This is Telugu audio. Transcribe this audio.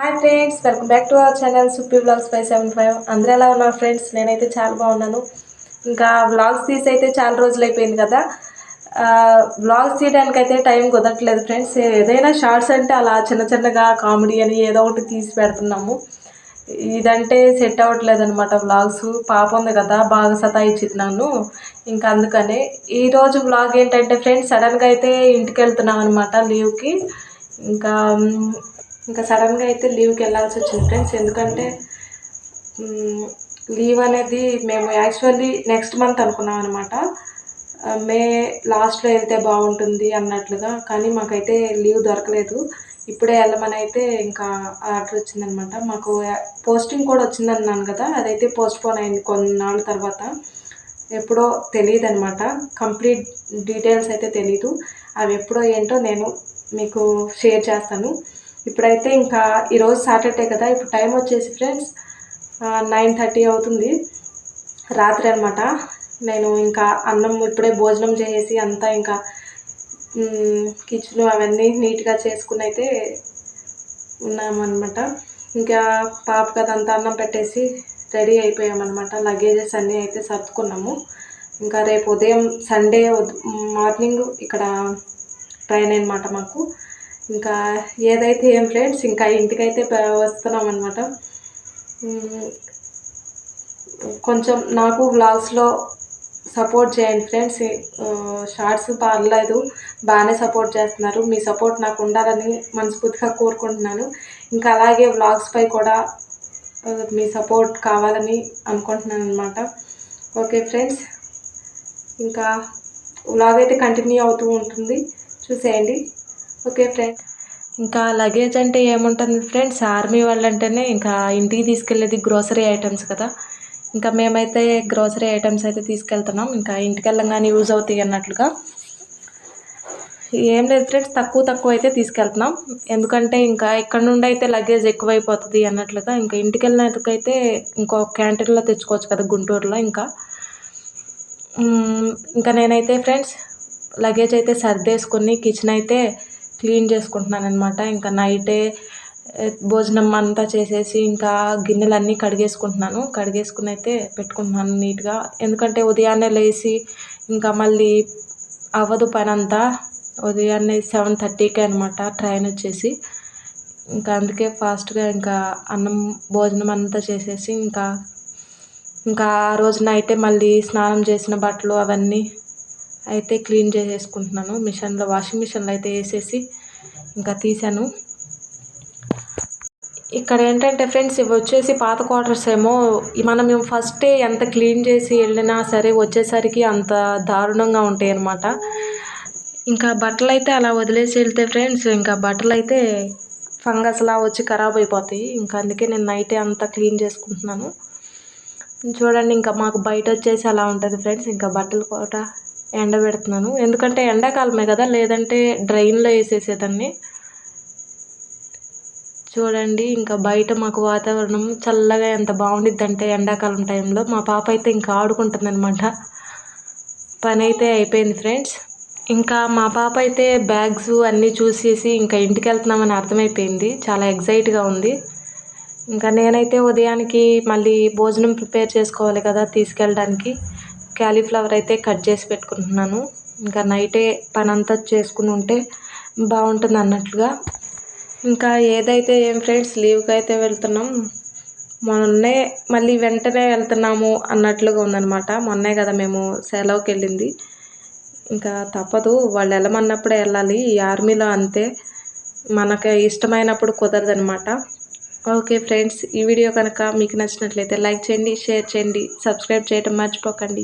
Hi friends welcome back to our channel Suppi blogs five seven five అందరూ ఎలా ఉన్నారు ఫ్రెండ్స్ నేనైతే చాలా బాగున్నాను. ఇంకా బ్లాగ్స్ తీసి అయితే చాలా రోజులు అయిపోయింది కదా. బ్లాగ్స్ తీయడానికి అయితే టైం కుదరట్లేదు ఫ్రెండ్స్ ఏదైనా షార్ట్స్ అంటే అలా చిన్న చిన్నగా కామెడీ అని ఏదో ఒకటి తీసి పెడుతున్నాము. ఇదంటే సెట్ అవ్వట్లేదు అనమాట బ్లాగ్స్ పాప ఉంది కదా బాగా సతాయించింది నన్ను. ఇంకా అందుకనే ఈరోజు బ్లాగ్ ఏంటంటే ఫ్రెండ్స్ సడన్గా అయితే ఇంటికి వెళ్తున్నాం అనమాట లీవ్కి ఇంకా ఇంకా సడన్గా అయితే లీవ్కి వెళ్ళాల్సి వచ్చింది ఫ్రెండ్స్. ఎందుకంటే లీవ్ అనేది మేము యాక్చువల్లీ నెక్స్ట్ మంత్ అనుకున్నాం అనమాట మే లాస్ట్లో వెళ్తే బాగుంటుంది అన్నట్లుగా కానీ మాకైతే లీవ్ దొరకలేదు. ఇప్పుడే వెళ్ళమని అయితే ఇంకా ఆర్డర్ వచ్చిందనమాట మాకు పోస్టింగ్ కూడా వచ్చిందన్నాను కదా అదైతే పోస్ట్ పోన్ అయింది కొన్నాళ్ళ తర్వాత. ఎప్పుడో తెలియదు అనమాట కంప్లీట్ డీటెయిల్స్ అయితే తెలీదు. అవి ఎప్పుడో ఏంటో నేను మీకు షేర్ చేస్తాను. ఇప్పుడైతే ఇంకా ఈరోజు సాటర్డే కదా ఇప్పుడు టైం వచ్చేసి ఫ్రెండ్స్ నైన్ థర్టీ అవుతుంది. రాత్రి అనమాట నేను ఇంకా అన్నం ఇప్పుడే భోజనం చేసేసి అంతా ఇంకా కిచెన్ అవన్నీ నీట్గా చేసుకుని అయితే ఉన్నామన్నమాట. ఇంకా పాపకి అదంతా అన్నం పెట్టేసి రెడీ అయిపోయామన్నమాట. లగేజెస్ అన్నీ అయితే సర్దుకున్నాము. ఇంకా రేపు ఉదయం సండే మార్నింగ్ ఇక్కడ ట్రైన్ అనమాట మాకు. ఇంకా ఏదైతే ఏం ఫ్రెండ్స్ ఇంకా ఇంటికైతే వస్తున్నాం అనమాట కొంచెం నాకు వ్లాగ్స్లో సపోర్ట్ చేయండి ఫ్రెండ్స్. షార్ట్స్ పర్లేదు బాగానే సపోర్ట్ చేస్తున్నారు. మీ సపోర్ట్ నాకు ఉండాలని మనస్ఫూర్తిగా కోరుకుంటున్నాను. ఇంకా అలాగే వ్లాగ్స్పై కూడా మీ సపోర్ట్ కావాలని అనుకుంటున్నాను అనమాట ఓకే ఫ్రెండ్స్ ఇంకా వ్లాగ్ అయితే కంటిన్యూ అవుతూ ఉంటుంది. చూసేయండి. ఓకే ఫ్రెండ్స్ ఇంకా లగేజ్ అంటే ఏముంటుంది ఫ్రెండ్స్ ఆర్మీ వాళ్ళంటేనే ఇంకా ఇంటికి తీసుకెళ్ళేది గ్రోసరీ ఐటమ్స్ కదా. ఇంకా మేమైతే గ్రోసరీ ఐటమ్స్ అయితే తీసుకెళ్తున్నాం. ఇంకా ఇంటికి వెళ్ళంగానే యూజ్ అవుతాయి అన్నట్లుగా. ఏం లేదు ఫ్రెండ్స్ తక్కువ తక్కువ అయితే తీసుకెళ్తున్నాం. ఎందుకంటే ఇంకా ఇక్కడ నుండి అయితే లగేజ్ ఎక్కువైపోతుంది అన్నట్లుగా. ఇంకా ఇంటికి వెళ్ళినందుకైతే ఇంకో క్యాంటీన్లో తెచ్చుకోవచ్చు కదా గుంటూరులో ఇంకా. ఇంకా నేనైతే ఫ్రెండ్స్ లగేజ్ అయితే సర్దేసుకొని కిచెన్ అయితే క్లీన్ చేసుకుంటున్నాను అనమాట ఇంకా నైటే భోజనం అంతా చేసేసి ఇంకా గిన్నెలన్నీ కడిగేసుకుంటున్నాను. కడిగేసుకుని అయితే పెట్టుకుంటున్నాను నీట్గా. ఎందుకంటే ఉదయాన్నే లేచి ఇంకా మళ్ళీ అవ్వదు పని అంతా ఉదయాన్నే సెవెన్ థర్టీకే అనమాట ట్రైన్ వచ్చేసి. ఇంకా అందుకే ఫాస్ట్గా ఇంకా అన్నం భోజనం అంతా చేసేసి ఇంకా ఇంకా ఆ రోజు నైటే మళ్ళీ స్నానం చేసిన బట్టలు అవన్నీ అయితే క్లీన్ చేసేసుకుంటున్నాను. మిషన్లో వాషింగ్ మిషన్లో అయితే వేసేసి ఇంకా తీసాను. ఇక్కడ ఏంటంటే ఫ్రెండ్స్ ఇవి వచ్చేసి పాత క్వార్టర్స్ ఏమో. మనం ఫస్ట్ ఎంత క్లీన్ చేసి వెళ్ళినా సరే వచ్చేసరికి అంత దారుణంగా ఉంటాయి అన్నమాట. ఇంకా బట్టలు అయితే అలా వదిలేసి వెళ్తే ఫ్రెండ్స్ ఇంకా బట్టలు అయితే ఫంగస్లా వచ్చి ఖరాబ్ అయిపోతాయి. ఇంకా అందుకే నేను నైటే అంతా క్లీన్ చేసుకుంటున్నాను. చూడండి ఇంకా మాకు బయట వచ్చేసి అలా ఉంటుంది ఫ్రెండ్స్. ఇంకా బట్టలు కూడా ఎండబెడుతున్నాను ఎందుకంటే ఎండాకాలమే కదా లేదంటే డ్రైన్లో వేసేసేదాన్ని చూడండి ఇంకా బయట మాకు వాతావరణం చల్లగా ఎంత బాగుండిద్ది అంటే ఎండాకాలం టైంలో. మా పాప అయితే ఇంకా ఆడుకుంటుంది అనమాట పని అయితే అయిపోయింది ఫ్రెండ్స్. ఇంకా మా పాప అయితే బ్యాగ్స్ అన్నీ చూసేసి ఇంకా ఇంటికి వెళ్తున్నామని అర్థమైపోయింది. చాలా ఎగ్జైట్గా ఉంది. ఇంకా నేనైతే ఉదయానికి మళ్ళీ భోజనం ప్రిపేర్ చేసుకోవాలి కదా తీసుకెళ్ళడానికి. క్యాలీఫ్లవర్ అయితే కట్ చేసి పెట్టుకుంటున్నాను. ఇంకా నైటే పని అంతా చేసుకుని ఉంటే బాగుంటుంది అన్నట్లుగా. ఇంకా ఏదైతే ఏం ఫ్రెండ్స్ లీవ్కి అయితే వెళ్తున్నాం. మొన్నే మళ్ళీ వెంటనే వెళ్తున్నాము అన్నట్లుగా ఉందనమాట మొన్నే కదా మేము సెలవుకి వెళ్ళింది. ఇంకా తప్పదు వాళ్ళు వెళ్ళమన్నప్పుడే వెళ్ళాలి. ఈ ఆర్మీలో అంతే. మనకు ఇష్టమైనప్పుడు కుదరదనమాట ఓకే ఫ్రెండ్స్ ఈ వీడియో కనుక మీకు నచ్చినట్లయితే లైక్ చేయండి షేర్ చేయండి సబ్స్క్రైబ్ చేయడం మర్చిపోకండి.